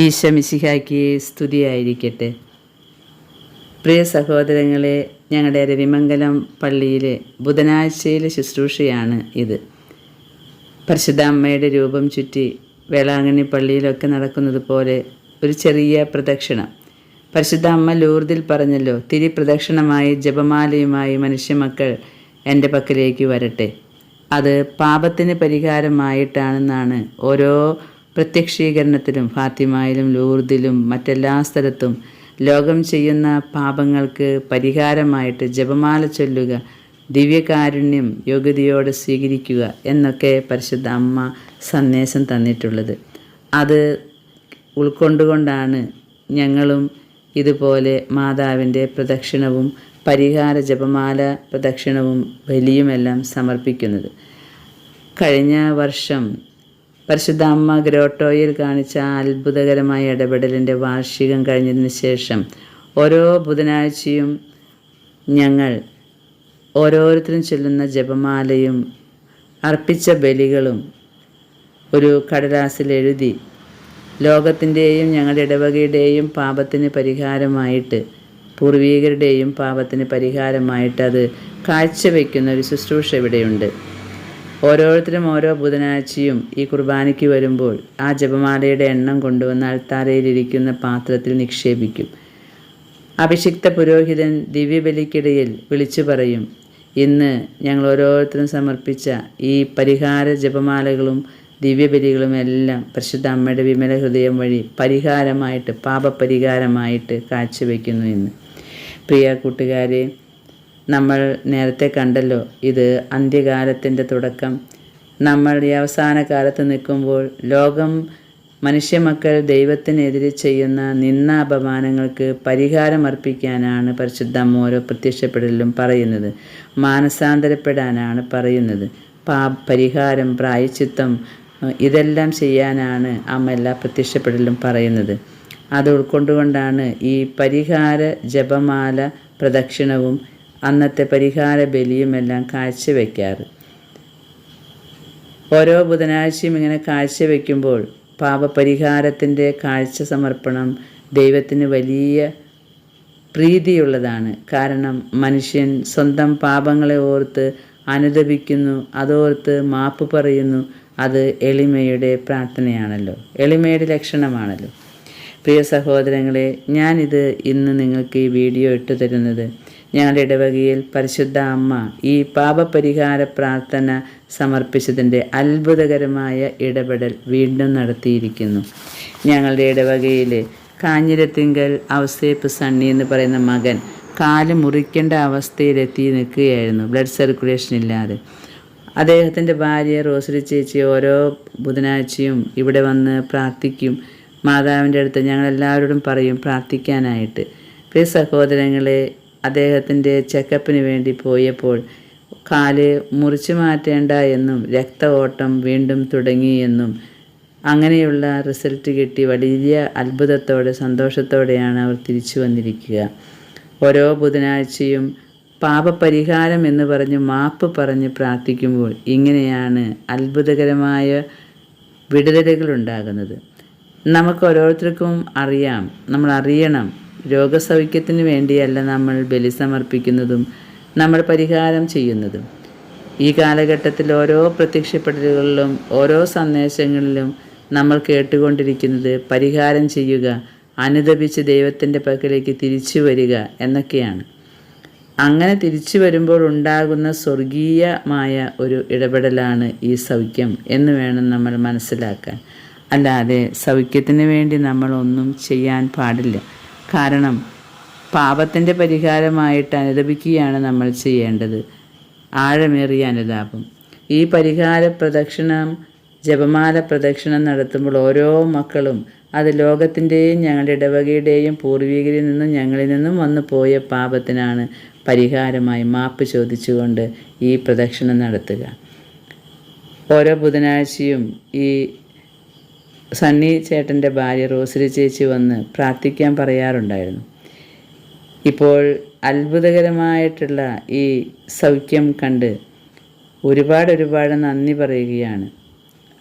ഈശമിശിഹായ്ക്ക് സ്തുതിയായിരിക്കട്ടെ. പ്രിയ സഹോദരങ്ങളെ ഞങ്ങളുടെ രവിമംഗലം പള്ളിയിലെ ബുധനാഴ്ചയിലെ ശുശ്രൂഷയാണ് ഇത്. പരിശുദ്ധ അമ്മയുടെ രൂപം ചുറ്റി വേളാങ്കണ്ണി പള്ളിയിലൊക്കെ നടക്കുന്നത് പോലെ ഒരു ചെറിയ പ്രദക്ഷിണം. പരിശുദ്ധ അമ്മ ലൂർദിൽ പറഞ്ഞല്ലോ തിരി പ്രദക്ഷിണമായി ജപമാലയുമായി മനുഷ്യമക്കൾ എന്റെ പക്കലേക്ക് വരട്ടെ. അത് പാപത്തിന് പരിഹാരമായിട്ടാണെന്നാണ് ഓരോ പ്രത്യക്ഷീകരണത്തിലും ഫാത്തിമായിലും ലൂർദിലും മറ്റെല്ലാ സ്ഥലത്തും ലോകം ചെയ്യുന്ന പാപങ്ങൾക്ക് പരിഹാരമായിട്ട് ജപമാല ചൊല്ലുക ദിവ്യകാരുണ്യം യോഗ്യതയോടെ സ്വീകരിക്കുക എന്നൊക്കെ പരിശുദ്ധ അമ്മ സന്ദേശം തന്നിട്ടുള്ളത്. അത് ഉൾക്കൊണ്ടുകൊണ്ടാണ് ഞങ്ങളും ഇതുപോലെ മാതാവിന്റെ പ്രദക്ഷിണവും പരിഹാര ജപമാല പ്രദക്ഷിണവും ബലിയുമെല്ലാം സമർപ്പിക്കുന്നത്. കഴിഞ്ഞ വർഷം പരിശുദ്ധ അമ്മ ഗ്രോട്ടോയിൽ കാണിച്ച അത്ഭുതകരമായ ഇടപെടലിന്റെ വാർഷികം കഴിഞ്ഞതിന് ശേഷം ഓരോ ബുധനാഴ്ചയും ഞങ്ങൾ ഓരോരുത്തരും ചൊല്ലുന്ന ജപമാലയും അർപ്പിച്ച ബലികളും ഒരു കടലാസിൽ എഴുതി ലോകത്തിന്റെയും ഞങ്ങളുടെ ഇടവകയുടെയും പാപത്തിന് പരിഹാരമായിട്ട് പൂർവീകരുടെയും പാപത്തിന് പരിഹാരമായിട്ട് അത് കാഴ്ചവെക്കുന്ന ഒരു ശുശ്രൂഷ ഇവിടെയുണ്ട്. ഓരോരുത്തരും ഓരോ ബുധനാഴ്ചയും ഈ കുർബാനയ്ക്ക് വരുമ്പോൾ ആ ജപമാലയുടെ എണ്ണം കൊണ്ടുവന്ന് അൾത്താരയിലിരിക്കുന്ന പാത്രത്തിൽ നിക്ഷേപിക്കും. അഭിഷിക്ത പുരോഹിതൻ ദിവ്യബലിക്കിടയിൽ വിളിച്ചു പറയും ഇന്ന് ഞങ്ങൾ ഓരോരുത്തരും സമർപ്പിച്ച ഈ പരിഹാര ജപമാലകളും ദിവ്യബലികളും എല്ലാം പരിശുദ്ധ അമ്മയുടെ വിമല ഹൃദയം വഴി പരിഹാരമായിട്ട് പാപപരിഹാരമായിട്ട് കാഴ്ചവെക്കുന്നു എന്ന് പ്രിയ കൂട്ടുകാരെ നമ്മൾ നേരത്തെ കണ്ടല്ലോ ഇത് അന്ത്യകാലത്തിന്റെ തുടക്കം. നമ്മൾ ഈ അവസാന കാലത്ത് നിൽക്കുമ്പോൾ ലോകം മനുഷ്യമക്കൾ ദൈവത്തിനെതിരെ ചെയ്യുന്ന നിന്ന അപമാനങ്ങൾക്ക് പരിഹാരം അർപ്പിക്കാനാണ് പരിശുദ്ധ ഓരോ പ്രത്യക്ഷപ്പെടലും പറയുന്നത്. മാനസാന്തരപ്പെടാനാണ് പറയുന്നത്. പാ പരിഹാരം പ്രായച്ചിത്തം ഇതെല്ലാം ചെയ്യാനാണ് അമ്മ എല്ലാ പ്രത്യക്ഷപ്പെടലും പറയുന്നത്. അത് ഉൾക്കൊണ്ടുകൊണ്ടാണ് ഈ പരിഹാര ജപമാല പ്രദക്ഷിണവും അന്നത്തെ പരിഹാര ബലിയുമെല്ലാം കാഴ്ചവെക്കാറ്. ഓരോ ബുധനാഴ്ചയും ഇങ്ങനെ കാഴ്ചവെക്കുമ്പോൾ പാപപരിഹാരത്തിന്റെ കാഴ്ച സമർപ്പണം ദൈവത്തിന് വലിയ പ്രീതിയുള്ളതാണ്. കാരണം മനുഷ്യൻ സ്വന്തം പാപങ്ങളെ ഓർത്ത് അനുദപിക്കുന്നു അതോർത്ത് മാപ്പ് പറയുന്നു അത് എളിമയുടെ പ്രാർത്ഥനയാണല്ലോ. എളിമയുടെ ലക്ഷണമാണല്ലോ. പ്രിയ സഹോദരങ്ങളെ ഞാനിത് ഇന്ന് നിങ്ങൾക്ക് ഈ വീഡിയോ ഇട്ടു തരുന്നത് ഞങ്ങളുടെ ഇടവകയിൽ പരിശുദ്ധ അമ്മ ഈ പാപപരിഹാര പ്രാർത്ഥന സമർപ്പിച്ചതിന്റെ അത്ഭുതകരമായ ഇടപെടൽ വീണ്ടും നടത്തിയിരിക്കുന്നു. ഞങ്ങളുടെ ഇടവകയിലെ കാഞ്ഞിരത്തിങ്കൽ ഔസേപ്പ് സണ്ണി എന്ന് പറയുന്ന മകൻ കാൽ മുറിക്കേണ്ട അവസ്ഥയിലെത്തി നിൽക്കുകയായിരുന്നു. ബ്ലഡ് സർക്കുലേഷൻ ഇല്ലാതെ. അദ്ദേഹത്തിന്റെ ഭാര്യ റോസറി ചേച്ചി ഓരോ ബുധനാഴ്ചയും ഇവിടെ വന്ന് പ്രാർത്ഥിക്കും. മാതാവിന്റെ അടുത്ത് ഞങ്ങളെല്ലാവരോടും പറയും പ്രാർത്ഥിക്കാനായിട്ട്. പ്രിയ സഹോദരങ്ങളെ അദ്ദേഹത്തിന്റെ ചെക്കപ്പിന് വേണ്ടി പോയപ്പോൾ കാൽ മുറിച്ചു മാറ്റേണ്ട എന്നും രക്ത ഓട്ടം വീണ്ടും തുടങ്ങിയെന്നും അങ്ങനെയുള്ള റിസൾട്ട് കിട്ടി. വലിയ അത്ഭുതത്തോടെ സന്തോഷത്തോടെയാണ് അവർ തിരിച്ചു വന്നിരിക്കുക. ഓരോ ബുധനാഴ്ചയും പാപപരിഹാരം എന്ന് പറഞ്ഞ് മാപ്പ് പറഞ്ഞ് പ്രാർത്ഥിക്കുമ്പോൾ ഇങ്ങനെയാണ് അത്ഭുതകരമായ വിടുതലുകൾ ഉണ്ടാകുന്നത്. നമുക്ക് ഓരോരുത്തർക്കും അറിയാം. നമ്മൾ അറിയണം. രോഗസൗഖ്യത്തിന് വേണ്ടിയല്ല നമ്മൾ ബലി സമർപ്പിക്കുന്നതും നമ്മൾ പരിഹാരം ചെയ്യുന്നതും. ഈ കാലഘട്ടത്തിൽ ഓരോ പ്രത്യക്ഷപ്പെടലുകളിലും ഓരോ സന്ദേശങ്ങളിലും നമ്മൾ കേട്ടുകൊണ്ടിരിക്കുന്നത് പരിഹാരം ചെയ്യുക അനുദപിച്ച് ദൈവത്തിന്റെ പക്കലേക്ക് തിരിച്ചു വരിക എന്നൊക്കെയാണ്. അങ്ങനെ തിരിച്ചു വരുമ്പോൾ ഉണ്ടാകുന്ന സ്വർഗീയമായ ഒരു ഇടപെടലാണ് ഈ സൗഖ്യം എന്ന് വേണം നമ്മൾ മനസ്സിലാക്കാൻ. അല്ലാതെ സൗഖ്യത്തിന് വേണ്ടി നമ്മളൊന്നും ചെയ്യാൻ പാടില്ല. കാരണം പാപത്തിന്റെ പരിഹാരമായിട്ട് അനുദപിക്കുകയാണ് നമ്മൾ ചെയ്യേണ്ടത്. ആഴമേറിയ അനുതാപം ഈ പരിഹാര പ്രദക്ഷിണം ജപമാല പ്രദക്ഷിണം നടത്തുമ്പോൾ ഓരോ മക്കളും അത് ലോകത്തിന്റെയും ഞങ്ങളുടെ ഇടവകയുടെയും പൂർവികരിൽ നിന്നും ഞങ്ങളിൽ നിന്നും വന്നു പോയ പാപത്തിനാണ് പരിഹാരമായി മാപ്പ് ചോദിച്ചുകൊണ്ട് ഈ പ്രദക്ഷിണം നടത്തുക. ഓരോ ബുധനാഴ്ചയും ഈ സണ്ണി ചേട്ടന്റെ ഭാര്യ റോസരി ചേച്ചി വന്ന് പ്രാർത്ഥിക്കാൻ പറയാറുണ്ടായിരുന്നു. ഇപ്പോൾ അത്ഭുതകരമായിട്ടുള്ള ഈ സൗഖ്യം കണ്ട് ഒരുപാട് ഒരുപാട് നന്ദി പറയുകയാണ്.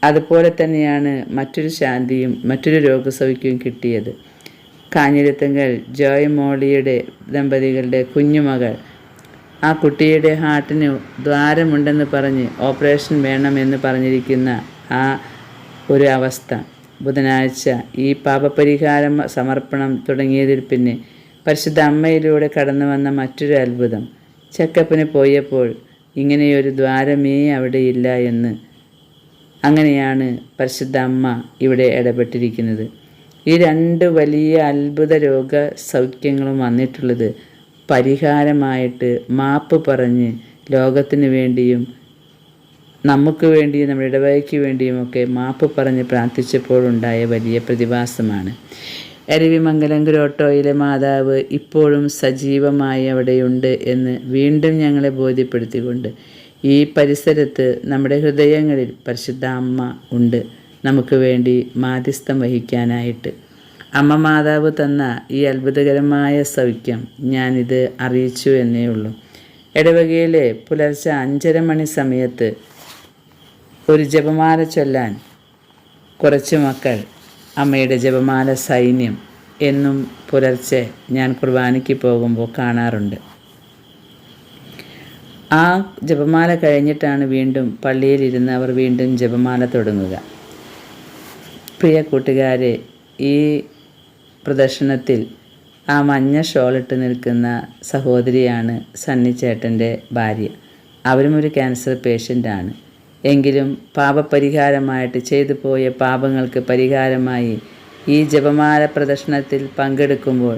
അതുപോലെ തന്നെയാണ് മറ്റൊരു ശാന്തിയും മറ്റൊരു രോഗസൗഖ്യവും കിട്ടിയത്. കാഞ്ഞിരത്തങ്ങൾ ജോയ് മോളിയുടെ ദമ്പതികളുടെ കുഞ്ഞുമകൾ. ആ കുട്ടിയുടെ ഹാർട്ടിന് ദ്വാരമുണ്ടെന്ന് പറഞ്ഞ് ഓപ്പറേഷൻ വേണമെന്ന് പറഞ്ഞിരിക്കുന്ന ആ ഒരു അവസ്ഥ. ബുധനാഴ്ച ഈ പാപപരിഹാരം സമർപ്പണം തുടങ്ങിയതിൽ പിന്നെ പരിശുദ്ധ അമ്മയിലൂടെ കടന്നു വന്ന മറ്റൊരു അത്ഭുതം. ചെക്കപ്പിന് പോയപ്പോൾ ഇങ്ങനെയൊരു ദ്വാരമേ അവിടെയില്ല എന്ന് അങ്ങനെയാണ് പരിശുദ്ധ അമ്മ ഇവിടെ ഇടപെട്ടിരിക്കുന്നത്. ഈ രണ്ട് വലിയ അത്ഭുത രോഗ സൗഖ്യങ്ങളും വന്നിട്ടുള്ളത് പരിഹാരമായിട്ട് മാപ്പ് പറഞ്ഞ് ലോകത്തിന് വേണ്ടിയും നമുക്ക് വേണ്ടിയും നമ്മുടെ ഇടവകയ്ക്ക് വേണ്ടിയുമൊക്കെ മാപ്പ് പറഞ്ഞ് പ്രാർത്ഥിച്ചപ്പോഴുണ്ടായ വലിയ പ്രതിഭാസമാണ്. അരുവിമംഗലം ഗ്രോട്ടോയിലെ മാതാവ് ഇപ്പോഴും സജീവമായി അവിടെയുണ്ട് എന്ന് വീണ്ടും ഞങ്ങളെ ബോധ്യപ്പെടുത്തിക്കൊണ്ട് ഈ പരിസരത്ത് നമ്മുടെ ഹൃദയങ്ങളിൽ പരിശുദ്ധ അമ്മ ഉണ്ട്. നമുക്ക് വേണ്ടി മാധ്യസ്ഥം വഹിക്കാനായിട്ട്. അമ്മ മാതാവ് തന്ന ഈ അത്ഭുതകരമായ സൗഖ്യം ഞാനിത് അറിയിച്ചു എന്നേ ഉള്ളൂ. ഇടവകയിലെ പുലർച്ചെ അഞ്ചര മണി സമയത്ത് ഒരു ജപമാല ചൊല്ലാൻ കുറച്ച് മക്കൾ അമ്മയുടെ ജപമാല സൈന്യം എന്നും പുലർച്ചെ ഞാൻ കുർബാനയ്ക്ക് പോകുമ്പോൾ കാണാറുണ്ട്. ആ ജപമാല കഴിഞ്ഞിട്ടാണ് വീണ്ടും പള്ളിയിലിരുന്ന് അവർ വീണ്ടും ജപമാല തുടങ്ങുക. പ്രിയ കൂട്ടുകാരെ ഈ പ്രദർശനത്തിൽ ആ മഞ്ഞ ഷോളിട്ട് നിൽക്കുന്ന സഹോദരിയാണ് സണ്ണി ചേട്ടന്റെ ഭാര്യ. അവരും ഒരു ക്യാൻസർ പേഷ്യന്റാണ് എങ്കിലും പാപപരിഹാരമായിട്ട് ചെയ്തു പോയ പാപങ്ങൾക്ക് പരിഹാരമായി ഈ ജപമാല പ്രദർശനത്തിൽ പങ്കെടുക്കുമ്പോൾ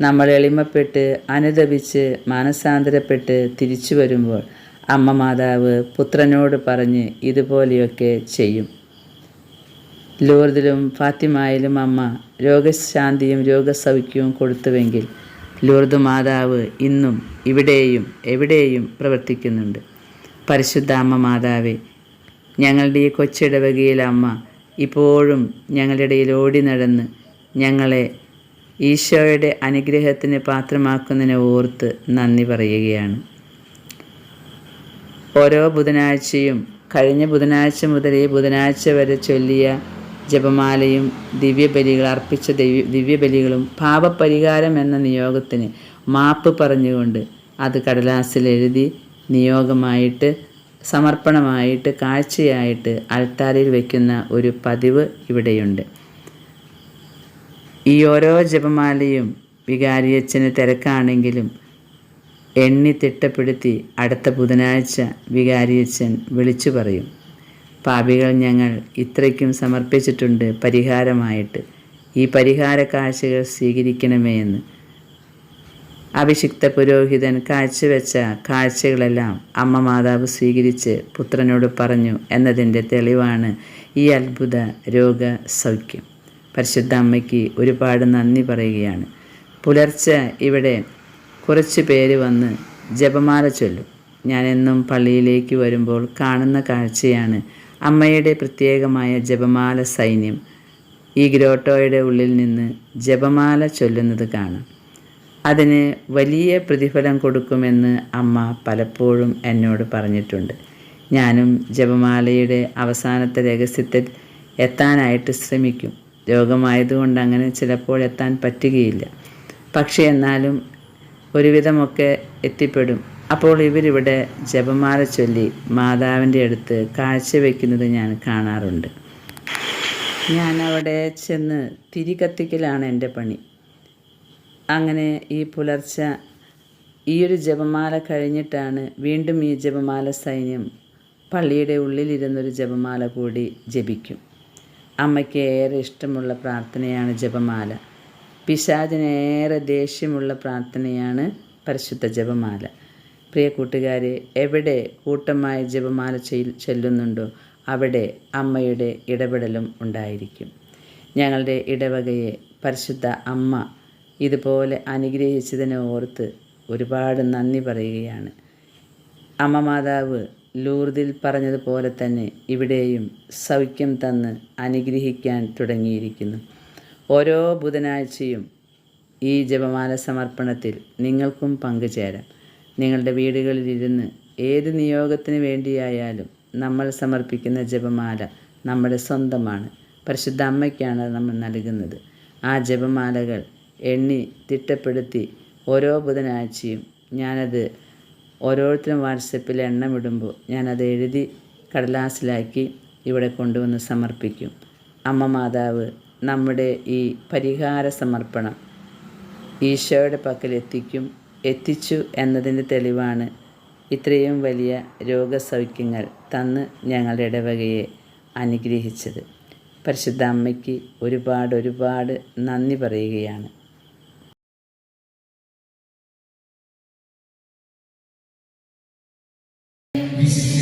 നമ്മൾ എളിമപ്പെട്ട് അനുദപിച്ച് മാനസാന്തരപ്പെട്ട് തിരിച്ചു വരുമ്പോൾ അമ്മ മാതാവ് പുത്രനോട് പറഞ്ഞ് ഇതുപോലെയൊക്കെ ചെയ്യും. ലൂർദിലും ഫാത്തിമായിലും അമ്മ രോഗശാന്തിയും രോഗസൗഖ്യവും കൊടുത്തുവെങ്കിൽ ലൂർദ് മാതാവ് ഇന്നും ഇവിടെയും എവിടെയും പ്രവർത്തിക്കുന്നുണ്ട്. പരിശുദ്ധ അമ്മ മാതാവേ ഞങ്ങളുടെ ഈ കൊച്ചിടവകയിലെ അമ്മ ഇപ്പോഴും ഞങ്ങളുടെ ഇടയിൽ ഓടി നടന്ന് ഞങ്ങളെ ഈശോയുടെ അനുഗ്രഹത്തിന് പാത്രമാക്കുന്നതിനെ ഓർത്ത് നന്ദി പറയുകയാണ്. ഓരോ ബുധനാഴ്ചയും കഴിഞ്ഞ ബുധനാഴ്ച മുതൽ ഈ ബുധനാഴ്ച വരെ ചൊല്ലിയ ജപമാലയും ദിവ്യബലികൾ അർപ്പിച്ച ദിവ്യ ദിവ്യബലികളും പാപപരിഹാരം എന്ന നിയോഗത്തിന് മാപ്പ് പറഞ്ഞുകൊണ്ട് അത് കടലാസിൽ എഴുതി നിയോഗമായിട്ട് സമർപ്പണമായിട്ട് കാഴ്ചയായിട്ട് അൾത്താരിൽ വയ്ക്കുന്ന ഒരു പതിവ് ഇവിടെയുണ്ട്. ഈ ഓരോ ജപമാലയും വികാരിയച്ഛന് തിരക്കാണെങ്കിലും എണ്ണി തിട്ടപ്പെടുത്തി അടുത്ത ബുധനാഴ്ച വികാരിയച്ഛൻ വിളിച്ചു പറയും. പാപികൾ ഞങ്ങൾ ഇത്രയ്ക്കും സമർപ്പിച്ചിട്ടുണ്ട് പരിഹാരമായിട്ട്. ഈ പരിഹാര കാഴ്ചകൾ സ്വീകരിക്കണമേ എന്ന്. അഭിഷിക്ത പുരോഹിതൻ കാഴ്ചവെച്ച കാഴ്ചകളെല്ലാം അമ്മ മാതാവ് സ്വീകരിച്ച് പുത്രനോട് പറഞ്ഞു എന്നതിന്റെ തെളിവാണ് ഈ അത്ഭുത രോഗ സൗഖ്യം പരിശുദ്ധ അമ്മയ്ക്ക് ഒരുപാട് നന്ദി പറയുകയാണ്. പുലർച്ചെ ഇവിടെ കുറച്ച് പേര് വന്ന് ജപമാല ചൊല്ലും. ഞാനെന്നും പള്ളിയിലേക്ക് വരുമ്പോൾ കാണുന്ന കാഴ്ചയാണ് അമ്മയുടെ പ്രത്യേകമായ ജപമാല സൈന്യം. ഈ ഗ്രോട്ടോയുടെ ഉള്ളിൽ നിന്ന് ജപമാല ചൊല്ലുന്നത് കാണാം. അതിന് വലിയ പ്രതിഫലം കൊടുക്കുമെന്ന് അമ്മ പലപ്പോഴും എന്നോട് പറഞ്ഞിട്ടുണ്ട്. ഞാനും ജപമാലയുടെ അവസാനത്തെ രഹസ്യത്തിൽ എത്താനായിട്ട് ശ്രമിക്കും. രോഗമായതുകൊണ്ട് അങ്ങനെ ചിലപ്പോൾ എത്താൻ പറ്റുകയില്ല. പക്ഷേ എന്നാലും ഒരുവിധമൊക്കെ എത്തിപ്പെടും. അപ്പോൾ ഇവരിവിടെ ജപമാല ചൊല്ലി മാതാവിന്റെ അടുത്ത് കാഴ്ചവെക്കുന്നത് ഞാൻ കാണാറുണ്ട്. ഞാൻ അവിടെ ചെന്ന് തിരി കത്തിക്കലാണ് എന്റെ പണി. അങ്ങനെ ഈ പുലർച്ചെ ഈ ഒരു ജപമാല കഴിഞ്ഞിട്ടാണ് വീണ്ടും ഈ ജപമാല സൈന്യം പള്ളിയുടെ ഉള്ളിലിരുന്നൊരു ജപമാല കൂടി ജപിക്കും. അമ്മയ്ക്ക് ഏറെ ഇഷ്ടമുള്ള പ്രാർത്ഥനയാണ് ജപമാല. പിശാചിന് ഏറെ ദേഷ്യമുള്ള പ്രാർത്ഥനയാണ് പരിശുദ്ധ ജപമാല. പ്രിയ കൂട്ടുകാരെ എവിടെ കൂട്ടമായി ജപമാല ചെല്ലുന്നുണ്ടോ അവിടെ അമ്മയുടെ ഇടപെടലും ഉണ്ടായിരിക്കും. ഞങ്ങളുടെ ഇടവകയെ പരിശുദ്ധ അമ്മ ഇതുപോലെ അനുഗ്രഹിച്ചതിനെ ഓർത്ത് ഒരുപാട് നന്ദി പറയുകയാണ്. അമ്മ മാതാവ് ലൂർദിൽ പറഞ്ഞതുപോലെ തന്നെ ഇവിടെയും സൗഖ്യം തന്ന് അനുഗ്രഹിക്കാൻ തുടങ്ങിയിരിക്കുന്നു. ഓരോ ബുധനാഴ്ചയും ഈ ജപമാല സമർപ്പണത്തിൽ നിങ്ങൾക്കും പങ്കുചേരാം. നിങ്ങളുടെ വീടുകളിലിരുന്ന് ഏത് നിയോഗത്തിന് വേണ്ടിയായാലും നമ്മൾ സമർപ്പിക്കുന്ന ജപമാല നമ്മുടെ സ്വന്തമാണ്. പരിശുദ്ധ അമ്മയ്ക്കാണ് നമ്മൾ നൽകുന്നത്. ആ ജപമാലകൾ എണ്ണി തിട്ടപ്പെടുത്തി ഓരോ ബുധനാഴ്ചയും ഞാനത് ഓരോരുത്തരും വാട്സപ്പിൽ എണ്ണമിടുമ്പോൾ ഞാനത് എഴുതി കടലാസിലാക്കി ഇവിടെ കൊണ്ടുവന്ന് സമർപ്പിക്കും. അമ്മ മാതാവ് നമ്മുടെ ഈ പരിഹാര സമർപ്പണം ഈശോയുടെ പക്കൽ എത്തിക്കും എത്തിച്ചു എന്നതിന്റെ തെളിവാണ് ഇത്രയും വലിയ രോഗസൗഖ്യങ്ങൾ തന്ന് ഞങ്ങളുടെ ഇടവകയെ അനുഗ്രഹിച്ചത്. പരിശുദ്ധ അമ്മയ്ക്ക് ഒരുപാട് ഒരുപാട് നന്ദി പറയുകയാണ്. പരിശുദ്ധ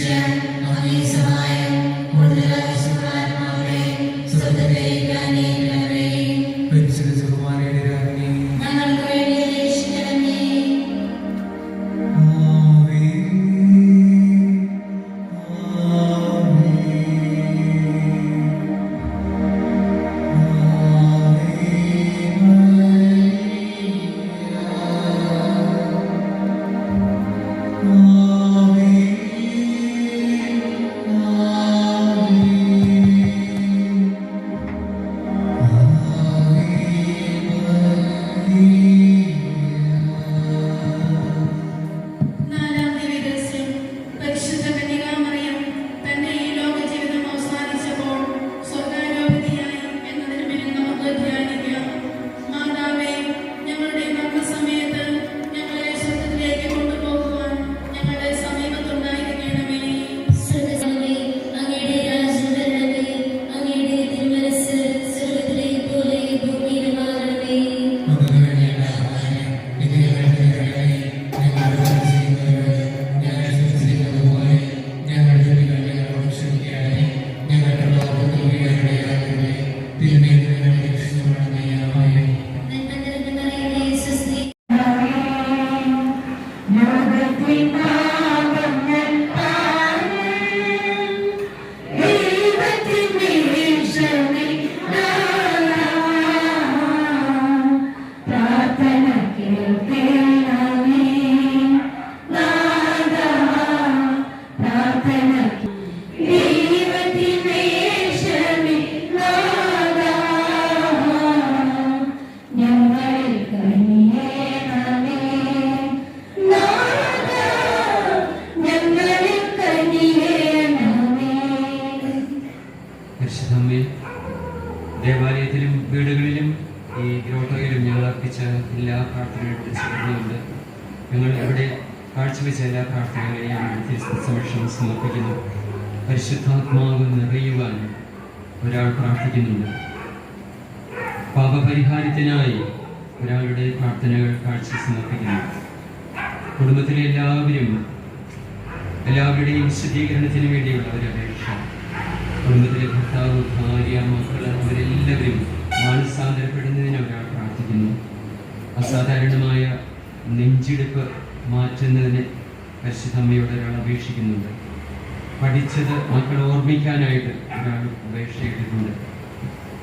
പ്രാർത്ഥനകളും ഞങ്ങൾ ഇവിടെ കാഴ്ചവെച്ച എല്ലാ പ്രാർത്ഥനകളെയും സമക്ഷം സമർപ്പിക്കുന്നു. പരിശുദ്ധാത്മാവ് നിറയുവാൻ ഒരാൾ പ്രാർത്ഥിക്കുന്നുണ്ട്. പാപപരിഹാരത്തിനായി ഒരാളുടെ പ്രാർത്ഥനകൾ കാഴ്ച സമർപ്പിക്കുന്നു. കുടുംബത്തിലെ എല്ലാവരും എല്ലാവരുടെയും ശുദ്ധീകരണത്തിന് വേണ്ടിയുള്ള ഒരു അപേക്ഷ. കുടുംബത്തിലെ ഭർത്താവ് ഭാര്യ മക്കൾ അവരെല്ലാവരും മാനസാന്തരപ്പെടുന്നതിന് ഒരാൾ പ്രാർത്ഥിക്കുന്നു. അസാധാരണമായ നെഞ്ചിടിപ്പ് മാറ്റുന്നതിന് പരിശുദ്ധമ്മയോട് ഒരാൾ അപേക്ഷിക്കുന്നുണ്ട്. പഠിച്ചത് മക്കൾ ഓർമ്മിക്കാനായിട്ട് ഒരാൾ അപേക്ഷ അപേക്ഷയിട്ടിട്ടുണ്ട്.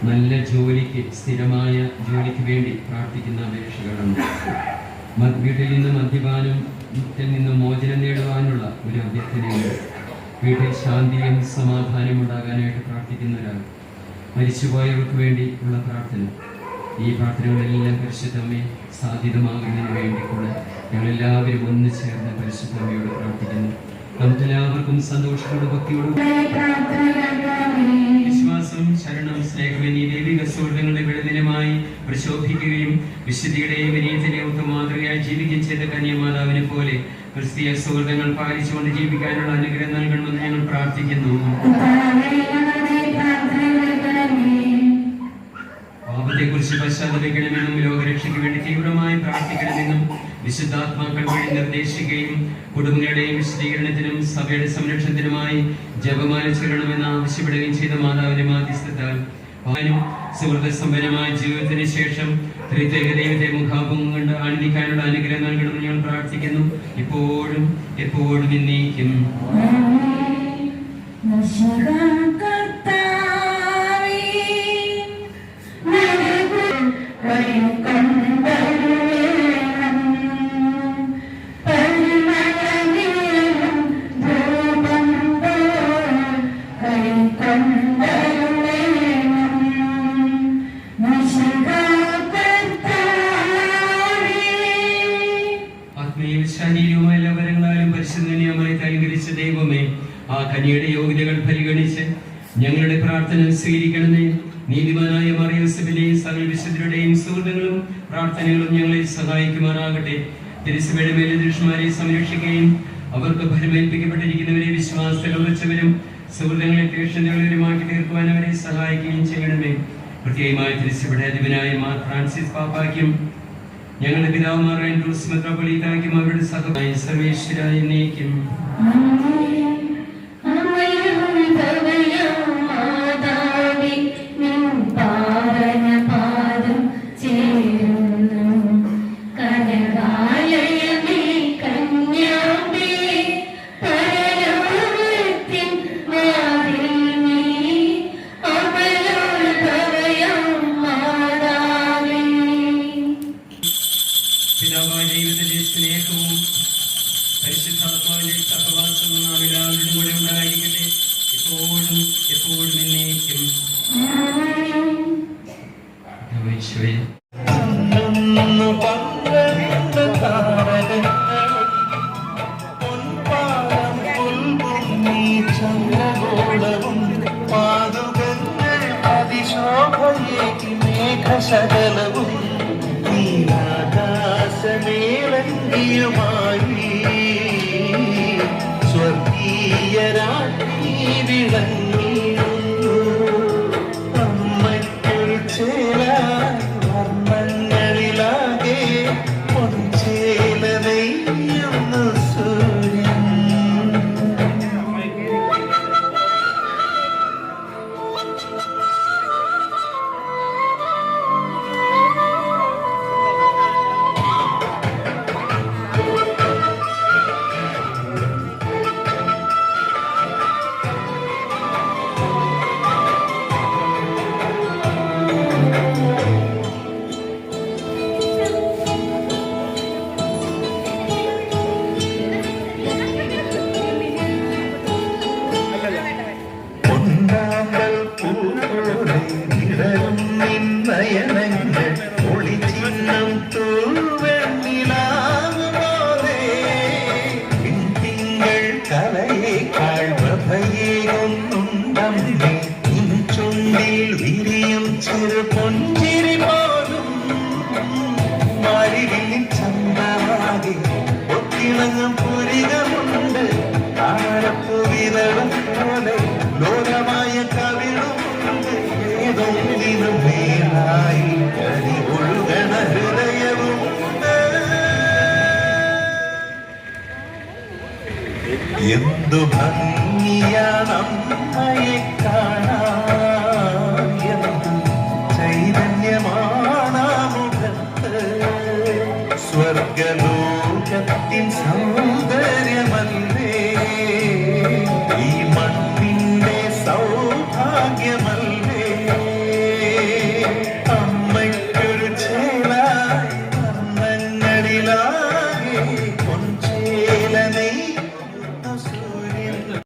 നല്ല ജോലിക്ക് സ്ഥിരമായ ജോലിക്ക് വേണ്ടി പ്രാർത്ഥിക്കുന്ന അപേക്ഷകളുണ്ട് മ- വീട്ടിൽ നിന്ന് മദ്യപാനം വീട്ടിൽ നിന്ന് മോചനം നേടുവാനുള്ള ഒരു അഭ്യർത്ഥനയുണ്ട് വീട്ടിൽ ശാന്തിയും സമാധാനം ഉണ്ടാകാനായിട്ട് പ്രാർത്ഥിക്കുന്ന ഒരാൾ. മരിച്ചുപോയവർക്ക് വേണ്ടി ഉള്ള പ്രാർത്ഥന. ഈ പ്രാർത്ഥനകളെല്ലാം പരിശുദ്ധമ്മയെ സാധ്യതമാകുന്നതിന് വേണ്ടി കൂടെ ഞങ്ങളെല്ലാവരും ഒന്നു ചേർന്ന് പരിശുദ്ധമയോട് പ്രാർത്ഥിക്കുന്നു. നമുക്കെല്ലാവർക്കും സന്തോഷത്തോടും ഭക്തിയോടും വിശ്വാസം ശരണം സ്നേഹം ദൈവിക സുഹൃത്തുക്കളുടെ വിടുതലുമായി പ്രശോഭിക്കുകയും വിശുദ്ധിയുടെയും വിനയത്തിന്റെയും ഒക്കെ മാതൃകയായി ജീവിക്കുകയും ചെയ്ത കന്യമാതാവിനെ പോലെ ക്രിസ്തീയ സുഹൃത്തുക്കൾ പാലിച്ചുകൊണ്ട് ജീവിക്കാനുള്ള അനുഗ്രഹം നൽകണമെന്ന് ഞങ്ങൾ പ്രാർത്ഥിക്കുന്നു. പാപത്തെക്കുറിച്ച് പശ്ചാത്തലിക്കണമെന്നും ലോകരക്ഷയ്ക്ക് വേണ്ടി തീവ്രമായി പ്രാർത്ഥിക്കണമെന്നും വിശുദ്ധാത്മാക്കൾ വഴി നിർദ്ദേശിക്കുകയും കുടുംബങ്ങളുടെയും വിശദീകരണത്തിനും സഭയുടെ സംരക്ഷണത്തിനുമായി ജപമാല ചൊല്ലണമെന്ന് ആവശ്യപ്പെടുകയും ചെയ്ത മാതാവിന്റെ മാധ്യസ്ഥത്താൽ അവനും സുഹൃത്ത സമ്പന്നമായ ജീവിതത്തിന് ശേഷം ത്രിത്വേക ദൈവത്തെ കൊണ്ട് ആനന്ദിക്കാനുള്ള അനുഗ്രഹം നൽകണമെന്ന് ഞങ്ങൾ പ്രാർത്ഥിക്കുന്നു. ഇപ്പോഴും എപ്പോഴും എന്നേക്കും ും. ആ കനിയുടെ യോഗ്യതകൾ പരിഗണിച്ച് ഞങ്ങളുടെ പ്രാർത്ഥന സ്വീകരിക്കണമേ. നീതിമാനായ മറിയോസഫിനെയും സകലവിശുദ്ധരുടെയും സുഹൃത്തുക്കളും പ്രാർത്ഥനകളും ഞങ്ങളെ സഹായിക്കുമാറാകട്ടെ. തിരിച്ചുപേടെ മേലദൃഷ്മാരെ സംരക്ഷിക്കുകയും അവർക്ക് ഫലമേൽപ്പിക്കപ്പെട്ടിരിക്കുന്നവരെ വിശ്വാസികൾ വെച്ചവരും സുഹൃത്തുക്കളെ തീക്ഷണതയുള്ളവരുമാക്കി തീർക്കുവാൻ അവരെ സഹായിക്കുകയും ചെയ്യണമേ. പ്രത്യേകമായി തിരിച്ചുപേടെ അധിപനായ മാർ ഫ്രാൻസിസ് പാപ്പാക്കും ഞങ്ങളുടെ പിതാവുമാർ ആൻഡ്രൂസ് മെത്രാപൊളീതാക്കും അവരുടെ സഹമായി സർവേശ്വരായി നീക്കും be a one. വിടരും നിൻ എന്തു ഭംഗിയാണമ്മയെ കാണാൻ ചൈതന്യമാണ് സ്വർഗലോകത്തിൻ സൗന്ദര്യമല്ലേ